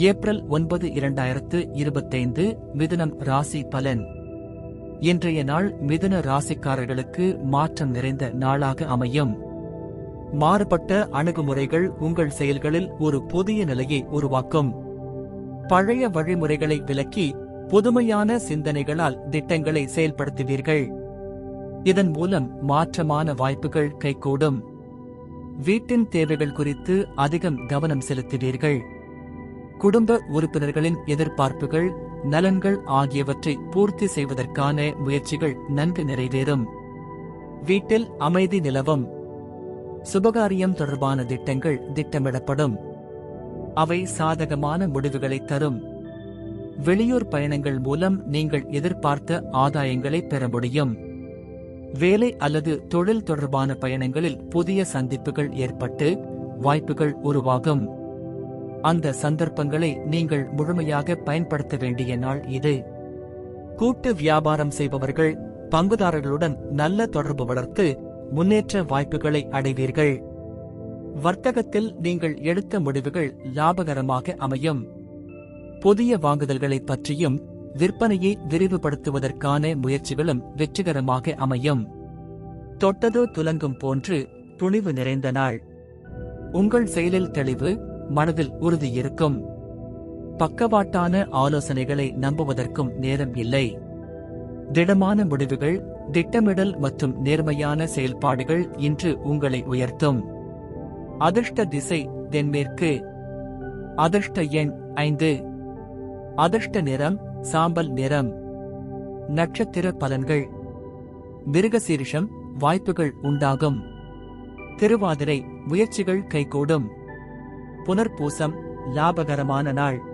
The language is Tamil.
ஏப்ரல் ஒன்பது இரண்டாயிரத்து இருபத்தைந்து மிதுனம் ராசி பலன். இன்றைய நாள் மிதுன ராசிக்காரர்களுக்கு மாற்றம் நிறைந்த நாளாக அமையும். மாறுபட்ட அணுகுமுறைகள் உங்கள் செயல்களில் ஒரு புதிய நிலையை உருவாக்கும். பழைய வழிமுறைகளை விலக்கி புதுமையான சிந்தனைகளால் திட்டங்களை செயல்படுத்துவீர்கள். இதன் மூலம் மாற்றமான வாய்ப்புகள் கைகூடும். வீட்டின் தேவைகள் குறித்து அதிகம் கவனம் செலுத்துவீர்கள். குடும்ப உறுப்பினர்களின் எதிர்பார்ப்புகள் நலன்கள் ஆகியவற்றை பூர்த்தி செய்வதற்கான முயற்சிகள் நன்கு நிறைவேறும். வீட்டில் அமைதி நிலவும். சுபகாரியம் தொடர்பான திட்டங்கள் திட்டமிடப்படும். அவை சாதகமான முடிவுகளை தரும். வெளியூர் பயணங்கள் மூலம் நீங்கள் எதிர்பார்த்த ஆதாயங்களை பெற முடியும். வேலை அல்லது தொழில் தொடர்பான பயணங்களில் புதிய சந்திப்புகள் ஏற்பட்டு வாய்ப்புகள் உருவாகும். அந்த சந்தர்ப்பங்களை நீங்கள் முழுமையாக பயன்படுத்த வேண்டிய நாள் இது. கூட்டு வியாபாரம் செய்பவர்கள் பங்குதாரர்களுடன் நல்ல தொடர்பு வளர்த்து முன்னேற்ற வாய்ப்புகளை அடைவீர்கள். வர்த்தகத்தில் நீங்கள் எடுத்த முடிவுகள் லாபகரமாக அமையும். புதிய வாங்குதல்களைப் பற்றியும் விற்பனையை விரிவுபடுத்துவதற்கான முயற்சிகளும் வெற்றிகரமாக அமையும். தொட்டதோ துலங்கும் போன்று துணிவு நிறைந்த நாள். உங்கள் செயலில் தெளிவு மனதில் உறுதி இருக்கும். பக்கவாட்டான ஆலோசனைகளை நம்புவதற்கும் நேரம் இல்லை. திடமான முடிவுகள் திட்டமிடல் மற்றும் நேர்மையான செயல்பாடுகள் இன்று உங்களை உயர்த்தும். அதிர்ஷ்ட திசை தென்மேற்கு. அதிர்ஷ்ட எண் ஐந்து. அதிர்ஷ்ட நிறம் சாம்பல் நிறம். நட்சத்திர பலன்கள். மிருகசீரிஷம் வாய்ப்புகள் உண்டாகும். திருவாதிரை முயற்சிகள் கைகூடும். புனர்பூசம் லாபகரமான நாள்.